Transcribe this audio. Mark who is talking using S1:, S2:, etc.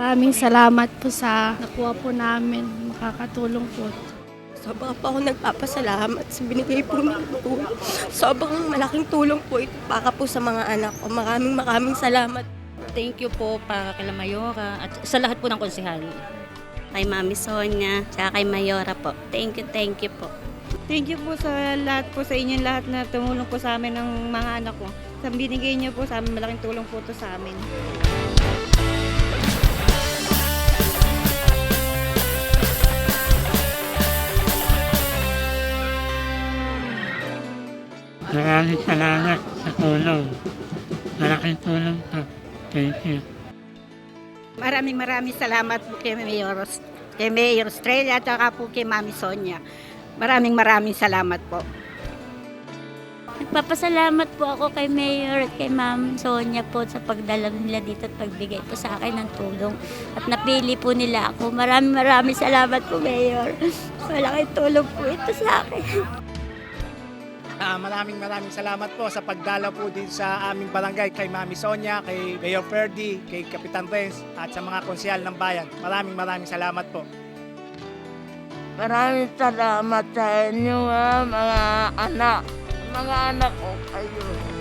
S1: Maraming salamat po sa nakuha po namin. Makakatulong po.
S2: Sobrang po ako nagpapasalamat sa binigay po ng tulong. Sobrang malaking tulong po ito para po sa mga anak ko. Maraming maraming salamat.
S3: Thank you po para kay Mayora at sa lahat po ng konsehal.
S4: Kay Mami Sonia, tsaka kay Mayora po. Thank you, thank you po.
S5: Thank you po sa lahat po sa inyo lahat na tumulong po sa amin ng mga anak ko. Sa binigay niyo po sa amin, malaking tulong po to sa amin.
S6: Maraming salamat sa tulong. Malaking tulong to. Thank you.
S7: Maraming maraming salamat po kay Mayor, kay Mayor Estrella at saka po kay Mami Sonia. Maraming maraming salamat po.
S4: Nagpapasalamat po ako kay Mayor at kay Ma'am Sonia po sa pagdala nila dito at pagbigay po sa akin ng tulong. At napili po nila ako. Maraming maraming salamat po, Mayor. Malaking tulong po ito sa akin.
S8: Ah, maraming maraming salamat po sa pagdala po din sa aming barangay kay Mami Sonia, kay Mayor Ferdy, kay Kapitan Renz at sa mga konsyal ng bayan. Maraming maraming salamat po.
S9: Maraming salamat sa inyo, ah, mga anak. Mga anak ko kayo.